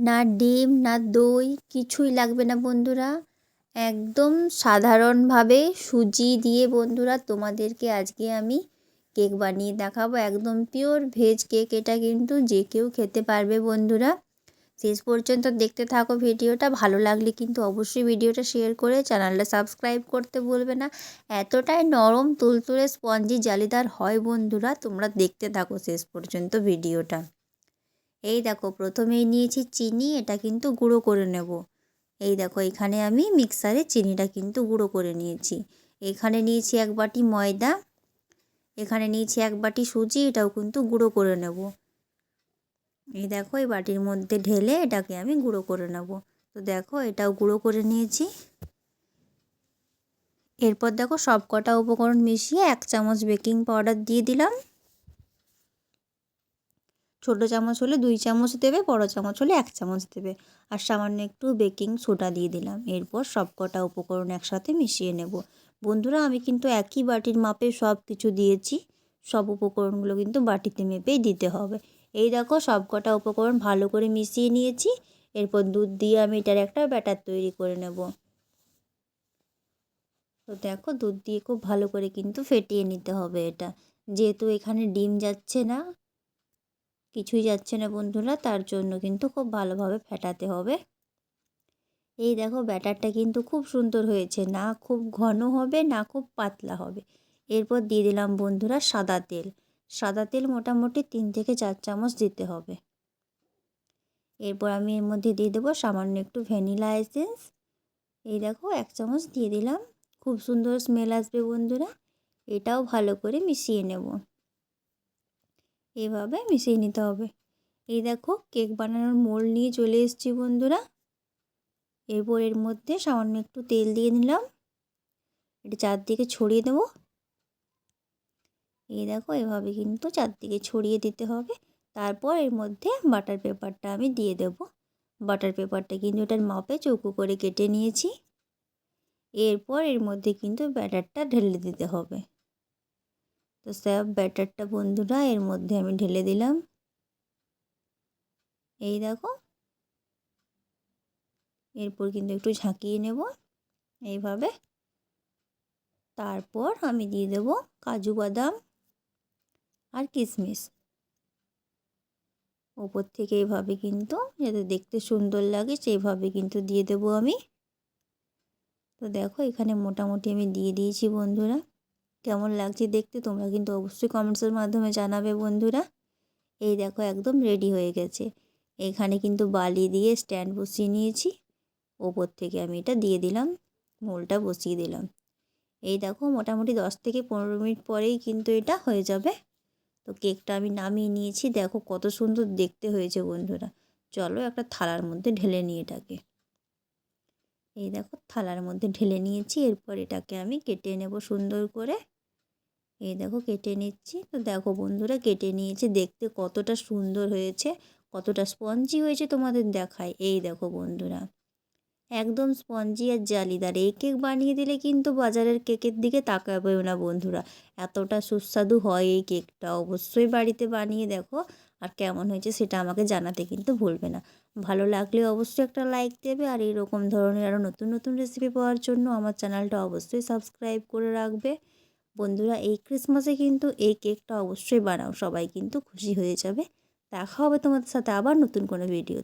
না ডিম, না দই, কিছুই লাগবে না বন্ধুরা। একদম সাধারণভাবে সুজি দিয়ে বন্ধুরা তোমাদেরকে আজকে আমি কেক বানিয়ে দেখাবো। একদম পিওর ভেজ কেক এটা কিন্তু যে কেউ খেতে পারবে বন্ধুরা। শেষ পর্যন্ত দেখতে থাকো ভিডিওটা, ভালো লাগলে কিন্তু অবশ্যই ভিডিওটা শেয়ার করে চ্যানেলটা সাবস্ক্রাইব করতে বলবে না। এতটাই নরম, তুলতুলে স্পঞ্জি জালিদার হয় বন্ধুরা, তোমরা দেখতে থাকো শেষ পর্যন্ত ভিডিওটা। এই দেখো, প্রথমেই নিয়েছি চিনি, এটা কিন্তু গুঁড়ো করে নেব। এই দেখো, এখানে আমি মিক্সারে চিনিটা কিন্তু গুঁড়ো করে নিয়েছি। এখানে নিয়েছি এক বাটি ময়দা, এখানে নিয়েছি এক বাটি সুজি, এটাও কিন্তু গুঁড়ো করে নেব। এই দেখো, এই বাটির মধ্যে ঢেলে এটাকে আমি গুঁড়ো করে নেব। তো দেখো, এটাও গুঁড়ো করে নিয়েছি। এরপর দেখো সব কটা উপকরণ মিশিয়ে এক চামচ বেকিং পাউডার দিয়ে দিলাম। ছোটো চামচ হলে দুই চামচ দেবে, বড়ো চামচ হলে এক চামচ দেবে। আর সামান্য একটু বেকিং সোডা দিয়ে দিলাম। এরপর সব কটা উপকরণ একসাথে মিশিয়ে নেব। বন্ধুরা, আমি কিন্তু একই বাটির মাপে সব কিছু দিয়েছি। সব উপকরণগুলো কিন্তু বাটিতে মেপেই দিতে হবে। এই দেখো সব কটা উপকরণ ভালো করে মিশিয়ে নিয়েছি। এরপর দুধ দিয়ে আমি এটার একটা ব্যাটার তৈরি করে নেব। তো দেখো, দুধ দিয়ে খুব ভালো করে কিন্তু ফেটিয়ে নিতে হবে এটা। যেহেতু এখানে ডিম যাচ্ছে না কিছুই যাচ্ছে না বন্ধুরা, তার জন্য কিন্তু খুব ভালোভাবে ফেটাতে হবে। এই দেখো ব্যাটারটা কিন্তু খুব সুন্দর হয়েছে, না খুব ঘন হবে, না খুব পাতলা হবে। এরপর দিয়ে দিলাম বন্ধুরা সাদা তেল। সাদা তেল মোটামুটি তিন থেকে চার চামচ দিতে হবে। এরপর আমি এর মধ্যে দিয়ে দেবো সামান্য একটু ভ্যানিলা এসেন্স। এই দেখো এক চামচ দিয়ে দিলাম। খুব সুন্দর স্মেল আসবে বন্ধুরা, এটাও ভালো করে মিশিয়ে নেব। এভাবে মিশিয়ে নিতে হবে। এই দেখো, কেক বানানোর মোল নিয়ে চলে এসেছি বন্ধুরা। এরপর এর মধ্যে সামান্য একটু তেল দিয়ে নিলাম। এটা চারদিকে ছড়িয়ে দেবো। এই দেখো, এভাবে কিন্তু চারদিকে ছড়িয়ে দিতে হবে। তারপর এর মধ্যে বাটার পেপারটা আমি দিয়ে দেব। বাটার পেপারটা কিন্তু এটার মাপে চৌকো করে কেটে নিয়েছি। এরপর এর মধ্যে কিন্তু ব্যাটারটা ঢেলে দিতে হবে। তো সব ব্যাটারটা বন্ধুরা, এর মধ্যে আমি ঢেলে দিলাম। এই দেখো। এরপর কিন্তু একটু ঝাঁকিয়ে নেব এইভাবে। তারপর আমি দিয়ে দেব কাজু বাদাম আর কিশমিশ ওপর থেকে এইভাবে কিন্তু, যাতে দেখতে সুন্দর লাগে, সেইভাবে কিন্তু দিয়ে দেবো আমি। তো দেখো, এখানে মোটামুটি আমি দিয়ে দিয়েছি বন্ধুরা। কেমন লাগছে দেখতে তোমরা কিন্তু অবশ্যই কমেন্টসের মাধ্যমে জানাবে বন্ধুরা। এই দেখো একদম রেডি হয়ে গেছে। এখানে কিন্তু বালি দিয়ে স্ট্যান্ড বসিয়ে নিয়েছি। ওপর থেকে আমি এটা দিয়ে দিলাম, মোলটা বসিয়ে দিলাম। এই দেখো মোটামুটি দশ থেকে পনেরো মিনিট পরেই কিন্তু এটা হয়ে যাবে। তো কেকটা আমি নামিয়ে নিয়েছি। দেখো কত সুন্দর দেখতে হয়েছে বন্ধুরা। চলো একটা থালার মধ্যে ঢেলে নিয়ে এটাকে। এই দেখো থালার মধ্যে ঢেলে নিয়েছি, এরপর এটাকে আমি কেটে নেব সুন্দর করে। এই দেখো কেটে নিচ্ছি। তো দেখো বন্ধুরা, কেটে নিয়েছি, দেখতে কতটা সুন্দর হয়েছে, কতটা স্পঞ্জি হয়েছে তোমাদের দেখায়। এই দেখো বন্ধুরা, একদম স্পঞ্জি আর জালিদার। এই কেক বানিয়ে দিলে কিন্তু বাজারের কেকের দিকে তাকাবেও না বন্ধুরা। এতটা সুস্বাদু হয় এই কেকটা, অবশ্যই বাড়িতে বানিয়ে দেখো। আর কেমন হয়েছে সেটা আমাকে জানাতে কিন্তু ভুলবে না। ভালো লাগলে অবশ্যই একটা লাইক দেবে আর এরকম ধরনের আরও নতুন নতুন রেসিপি পাওয়ার জন্য আমার চ্যানেলটা অবশ্যই সাবস্ক্রাইব করে রাখবে। বন্ধুরা, এই ক্রিসমাসে কিন্তু এই কেকটা অবশ্যই বানাও, সবাই কিন্তু খুশি হয়ে যাবে। দেখা হবে তোমাদের সাথে আবার নতুন কোনো ভিডিও